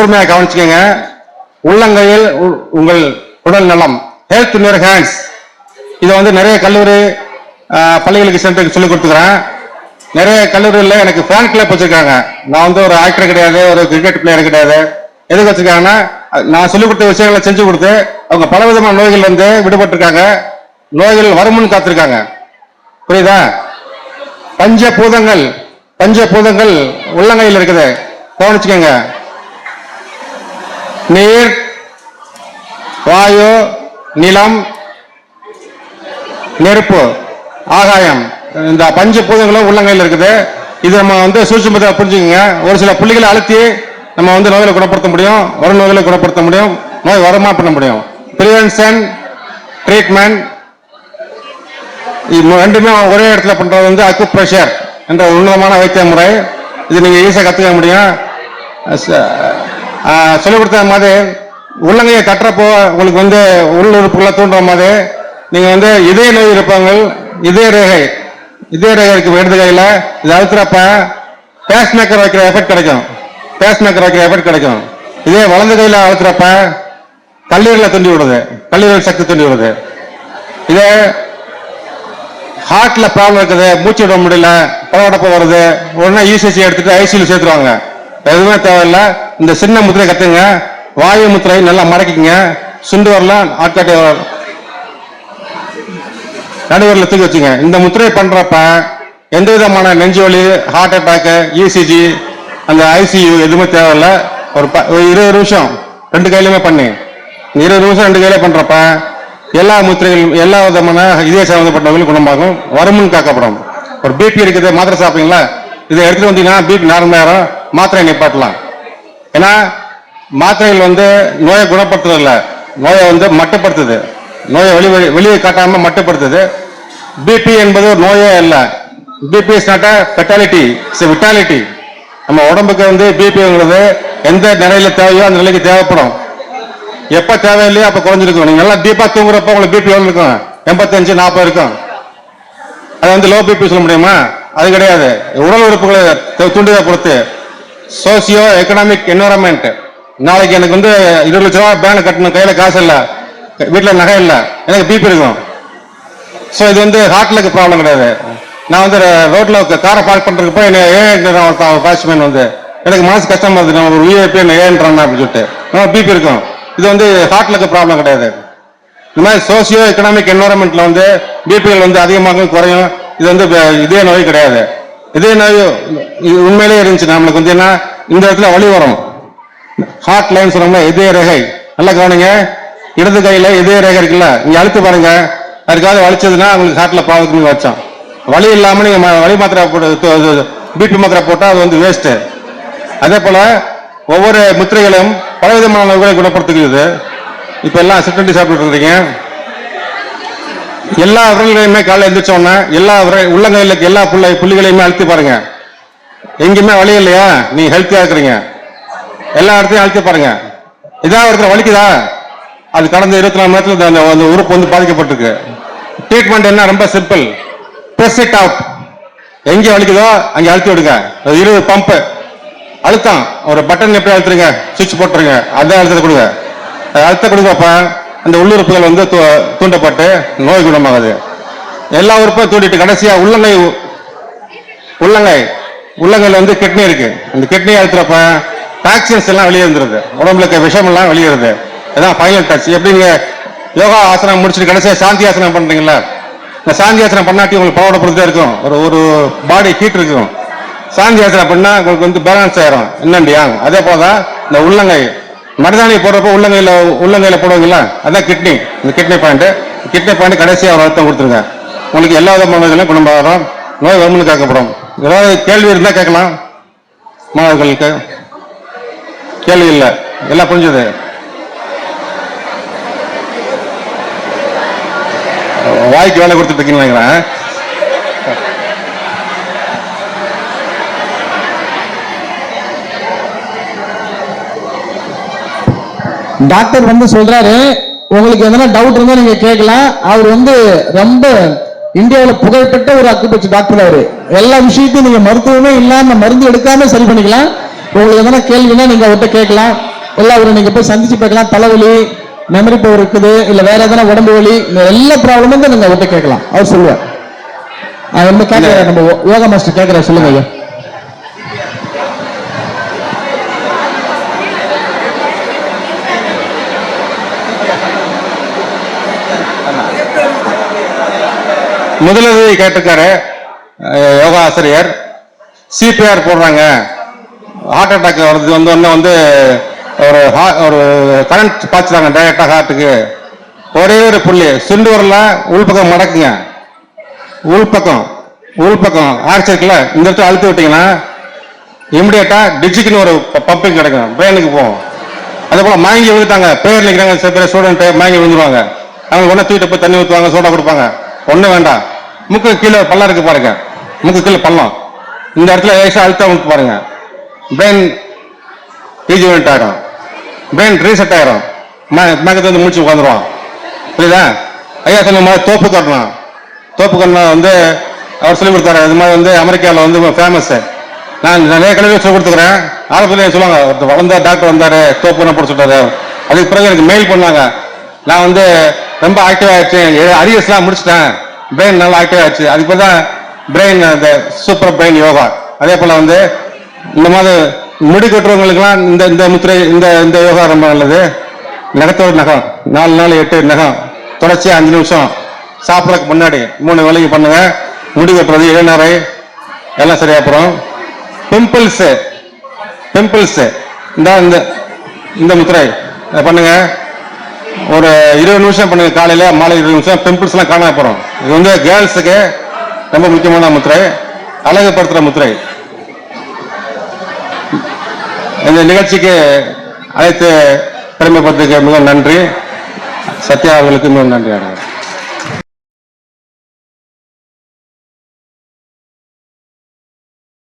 கூர்மையாக கவனிச்சுக்கோங்க. உள்ளங்கையில் உ- உங்கள் உடல் நலம் ஹெல்த் இன் யுவர் ஹேண்ட்ஸ் இதை வந்து நிறைய கல்லூரி பள்ளிகளுக்கு சென்று சொல்லிக் கொடுத்துக்கிறேன். நிறைய கல்லூரியில் எனக்கு ஃபேன் கிளப் வச்சிருக்காங்க. நான் வந்து ஒரு ஆக்டர் கிடையாது ஒரு கிரிக்கெட் பிளேயர் கிடையாது. எதுக்கு வச்சிருக்காங்கன்னா நான் சொல்லிக் கொடுத்த விஷயங்களை செஞ்சு கொடுத்து அவங்க பல விதமான நோய்கள் வந்து விடுபட்டிருக்காங்க. நோய்கள் வரும்னு காத்திருக்காங்க. புரியுதா? பஞ்ச பூதங்கள் பஞ்ச பூதங்கள் உள்ளங்கையில் இருக்குது. கவனிச்சுக்கோங்க. நீர் வாயு நிலம் நெருப்பு ஆகாயம். இந்த பஞ்ச பூதங்களும் உள்ளங்கையில் இருக்குது. இது நம்ம வந்து சூட்சுமத்தை புரிஞ்சுக்கோங்க. ஒரு சில புள்ளிகளை அழுத்தி நம்ம வந்து நோய்களை குணப்படுத்த முடியும் வர நோய்களை குணப்படுத்த முடியும் நோய் வரமா பண்ண முடியும். ப்ரிவென்ஷன் ட்ரீட்மெண்ட் இது ரெண்டுமே ஒரே இடத்துல பண்ணுறது வந்து அக்கு ப்ரெஷர் என்ற உன்னதமான வைத்திய முறை. இது நீங்கள் ஈஸியாக கற்றுக்க முடியும். சொல்லிக் கொடுத்த மாதிரி உள்ளங்கையை தட்டுறப்போ உங்களுக்கு வந்து உள்ளுறுப்புகளை தூண்டுற மாதிரி நீங்கள் வந்து இதய நோய் இருப்பாங்க இதய ரேகை இதய ரேகை இருக்கு இடது கையில் இது அழுத்துறப்ப பேஸ் மேக்கர் வைக்கிற எஃபெக்ட் கிடைக்கும். பேஸ் மேக்கர் வைக்கிற எஃபெக்ட் கிடைக்கும். இதே வலது கையில் அழுத்துறப்ப கல்லீரலை தூண்டி விடுது. கல்லீரல் சக்தி தூண்டி விடுது. இதே ஹார்ட்டில் ப்ராப்ளம் இருக்குது மூச்சு விட முடியல படபடப்பு வருது உடனே இசிசி எடுத்துகிட்டு ஐசியில் சேர்த்துருவாங்க. எதுவுமே தேவையில்லை. இந்த சின்ன முத்திரை கத்துங்க. வாயு முத்திரை நல்லா மடக்கிங்க சுண்டு வரலாம் ஆட்காட்டி நடுவரில் தூக்கி வச்சுங்க. இந்த முத்திரை பண்றப்ப எந்த விதமான நெஞ்சு வலி ஹார்ட் அட்டாக்கு இசிஜி அந்த ஐசியூ எதுவுமே தேவையில்லை. ஒரு ப- ஒரு இருபது நிமிஷம் ரெண்டு கையிலுமே பண்ணி. இருபது நிமிஷம் ரெண்டு கையில பண்றப்ப எல்லா முத்திரைகளும் எல்லா விதமான இதய சம்பந்தப்பட்டவர்களும் குணமாகும். வருமுன் காக்கப்படும். ஒரு பிபி இருக்குது மாத்திரை சாப்பிட்டீங்களா இதை எடுத்துட்டு வந்தீங்கன்னா பிபி நார்மலாயிரம் நேரம் மாத்திரை நிப்பாட்டலாம். ஏன்னா மாத்திரைகள் வந்து நோயை குணப்படுத்துறதில்ல. நோயை வந்து மட்டுப்படுத்துது. நோயை வெளி வெளியே காட்டாமல் மட்டுப்படுத்துது. பிபி என்பது ஒரு நோயே இல்லை BP is not a fatality it's vitality நம்ம உடம்புக்கு வந்து பிபிங்கிறது எந்த நிலையில தேவையோ அந்த நிலைக்கு தேவைப்படும். எப்போ தேவையில்லையோ அப்போ குறைஞ்சிருக்கும். நீங்கள் நல்லா டீப்பாக தூங்குறப்ப உங்களுக்கு பிபி எவ்வளோ இருக்கும்? எண்பத்தஞ்சு நாற்பது இருக்கும். அது வந்து லோ பிபி சொல்ல முடியுமா? அது கிடையாது. உடல் உறுப்புகளை து- தூண்டுதலை பொறுத்து. சோசியோ எக்கனாமிக் என்வரன்மெண்ட் நாளைக்கு எனக்கு வந்து இருபது லட்ச ரூபா பேனை கட்டணும் கையில் காசு இல்லை. வீட்டில் நகை இல்லை. எனக்கு பிபி இருக்கும். ஸோ இது வந்து ஹார்ட்லுக்கு ப்ராப்ளம் கிடையாது. நான் வந்து ரோட்டில் காரை பார்க் பண்ணுறதுக்கு போய் என்ன ஏன் வாட்ச்மேன் வந்து எனக்கு மனசு கஷ்டமா இருக்குது நம்ம ஒரு விஐபி என்ன ஏன்றான் அப்படின்னு சொல்லிட்டு. பிபி இருக்கும். இது வந்து ஹார்ட்லுக்கு ப்ராப்ளம் கிடையாது. இந்த மாதிரி சோசியோ எக்கனாமிக் என்வரன்மெண்ட்டில் வந்து பிபிகள் வந்து அதிகமாகவும் குறையும். இது வந்து இதே நோய் கிடையாது. இதே நோய் இது உண்மையிலேயே இருந்துச்சு. நம்மளுக்கு வந்து என்ன? இந்த இடத்துல வலி வரும். ஹார்ட் லைன் சொன்னோம்னா இதய ரேகை. நல்லா கவனிங்க. இடது கையில இதய ரேகை இருக்குல்ல? நீங்க அழுத்து பாருங்க. அதுக்காக வலிச்சதுன்னா உங்களுக்கு ஹார்ட்ல பாவத்துக்கு வச்சோம். வலி இல்லாம நீங்க ம- வலி மாத்திரை போட்டு பீட்டு மாத்திரை போட்டா அது வந்து வேஸ்ட் அதே போல ஒவ்வொரு முத்திரைகளும் பலவிதமான நோய்களை குணப்படுத்துகிறது. இப்ப எல்லாம் சிற்றண்டி சாப்பிட்டு இருக்கீங்க. எல்லா விரல்களையுமே காலை எந்திரிச்ச எல்லா விரல் உள்ளங்கையில இருக்க எல்லா புள்ளை புள்ளிகளையுமே அழுத்தி பாருங்க. எங்கேயுமே வலி இல்லையா? நீ ஹெல்த்தியா இருக்கிறீங்க. எல்லா இடத்தையும் அழுத்தி பாருங்க. இதான் இடத்துல வலிக்குதா? அது கடந்த இருபத்தி நாலு மணி அந்த உறுப்பு வந்து பாதிக்கப்பட்டிருக்கு. ட்ரீட்மெண்ட் என்ன? ரொம்ப சிம்பிள் பிரஸ் இட் அவுட் எங்கே வலிக்குதோ அங்கே அழுத்தி விடுங்க. அது இருபது பம்பு அழுத்தம். ஒரு பட்டன் எப்படி அழுத்துறீங்க? சுவிட்ச் போட்டுருங்க. அதான் அழுத்தத்தை கொடுங்க. அழுத்த கொடுங்கப்பா. அந்த உள்ளுறுப்புகள் வந்து தூ- தூண்டப்பட்டு நோய் குணமாகுது. எல்லா உறுப்பையும் தூண்டிட்டு கடைசியா உள்ளங்கை உள்ளங்கை உள்ளங்கையில் வந்து கிட்னி இருக்கு. அந்த கிட்னி அழுத்துறப்ப டாக்ஸின்ஸ் எல்லாம் வெளியே உடம்புல இருக்க விஷம் எல்லாம் வெளியேறுது. அதான் ஃபைனல் டச் எப்படி நீங்க யோகா ஆசனம் முடிச்சுட்டு கடைசியா சாந்தி ஆசனம் பண்றீங்களா இந்த சாந்தி ஆசனம் பண்ணாட்டி உங்களுக்கு பரவடப்படுத்தே இருக்கும். ஒரு ஒரு பாடி ஹீட் இருக்கும். சாந்தி ஆசனம் பண்ணா உங்களுக்கு வந்து பேலன்ஸ் ஆயிரும். என்னண்டியா? அதே போதான் இந்த உள்ளங்கை. மருதாணி போடுறப்ப உள்ளங்கையில் உள்ளங்கையில் போடுவீங்களா அதான் கிட்னி இந்த கிட்னி பாயிண்ட் கிட்னி பாயிண்ட் கடைசியாக ஒரு அர்த்தம் கொடுத்துருங்க. உங்களுக்கு எல்லா விதமான நோய்களும் குணமாகறோம் நோய் வரும்னு கேட்கப்படும். ஏதாவது கேள்வி இருந்தால் கேட்கலாம். மாணவர்களுக்கு. கேள்வி இல்லை. எல்லாம் புரிஞ்சது? வாய்க்கு வேலை கொடுத்துட்டு இருக்கீங்களா டாக்டர் வந்து சொல்றாரு உங்களுக்கு எதனா டவுட் இருந்தா நீங்க கேட்கலாம். அவர் வந்து ரொம்ப இந்தியாவில் புகழ்பெற்ற ஒரு அக்குபட்ச டாக்டர் அவரு. எல்லா விஷயத்தையும் நீங்க மருத்துவமே இல்லாம மருந்து எடுக்காம சரி பண்ணிக்கலாம். உங்களுக்கு எதனா கேள்வினா நீங்க அவர்கிட்ட கேட்கலாம். இல்ல அவரை நீங்க போய் சந்திச்சு பார்க்கலாம். தலைவலி மெமரி பவர் இருக்குது இல்ல வேற எதனா உடம்பு வலி எல்லா ப்ராப்ளமும் நீங்க அவர்கிட்ட கேட்கலாம். அவர் சொல்லுவார். நம்ம நம்ம யோகா மாஸ்டர் கேட்கிற சொல்லுங்க ஐயா. முதலுதவி கேட்டிருக்காரு யோகா ஆசிரியர் சிபிஆர் போடுறாங்க. ஹார்ட் அட்டாக் வருது வந்து ஒன்று வந்து ஒரு ஹா- ஒரு கரண்ட் பாய்ச்சுறாங்க டைரக்டாக ஹார்ட்டுக்கு ஒரே ஒரு புள்ளி சுண்டு வரல உள்பக்கம் மடக்குங்க. உள்பக்கம் உள்பக்கம் ஆர்ச் இருக்குல்ல இந்த இடத்துல அழுத்து விட்டீங்கன்னா இமிடியேட்டா டிஜிக்குன்னு ஒரு பம்பிங் கிடைக்கும். பிரெயினுக்கு போகும். அதே போல மயங்கி விழுந்துட்டாங்க. பேர் நிற்கிறாங்க சில பேர் ஸ்டூடெண்ட் மயங்கி விழுந்துருவாங்க. அவங்க உடனே தூக்கிட்டு போய் தண்ணி ஊற்றுவாங்க சோடா கொடுப்பாங்க. ஒன்றும் வேண்டாம். மூக்கு கீழே பள்ளம் இருக்கு பாருங்க. முக்கு கீழே பள்ளம். இந்த இடத்துல லேசாக அழுத்தம் முக்கு பாருங்க. பிரெயின் ரீஜுவனேட் ஆகிடும் பிரெயின் ரீசெட் ஆகிடும் மேகத்தை வந்து முடிச்சு உட்காந்துருவான் புரியுதா? ஐயா சொன்ன மாதிரி தோப்பு கட்டணும் தோப்பு கட்டணம் வந்து அவர் சொல்லி கொடுத்தாரு அது மாதிரி வந்து அமெரிக்காவில் வந்து ஃபேமஸ் நான் நிறைய கல்வி சொல்லி கொடுத்துக்கிறேன். ஆரம்பத்தில் சொல்லுவாங்க ஒருத்தர் வளர்ந்த டாக்டர் வந்தார் தோப்பு என்ன போட அதுக்கு பிறகு எனக்கு மெயில் பண்ணாங்க. நான் வந்து ரொம்ப ஆக்டிவ் ஆகிடுச்சேன் அரியர்ஸ்லாம் முடிச்சிட்டேன். பிரெயின் நல்லா ஆக்டிவ் ஆயிடுச்சு. அதுக்கு தான் பிரெயின் அந்த சூப்பர் பிரெயின் யோகா அதே போல வந்து இந்த மாதிரி முடி கட்டுறவங்களுக்குலாம் இந்த இந்த முத்திரை இந்த இந்த யோகா ரொம்ப நல்லது. நகத்தோட நகம். நாலு நாள் எட்டு நகம். தொடர்ச்சியாக அஞ்சு நிமிஷம். சாப்பிட்றதுக்கு முன்னாடி மூணு வேலைக்கு பண்ணுங்க முடி கட்டுறது இளநரை எல்லாம் சரியா போறோம் பிம்பிள்ஸ் பிம்பிள்ஸ் இந்த இந்த இந்த முத்திரை. பண்ணுங்க. ஒரு இருபது நிமிஷம் பண்ணுங்க காலையில மாலை இருபது நிமிஷம் பிம்பிள்ஸ் எல்லாம் காணாம போறோம். இது வந்து கேர்ள்ஸுக்கு ரொம்ப முக்கியமான முத்திரை அழகுபடுத்துற முத்திரை. இந்த நிகழ்ச்சிக்கு அழைத்து பெருமைப்படுத்துக்கு மிக நன்றி. சத்யா அவர்களுக்கு மிக நன்றி அடைகிறேன்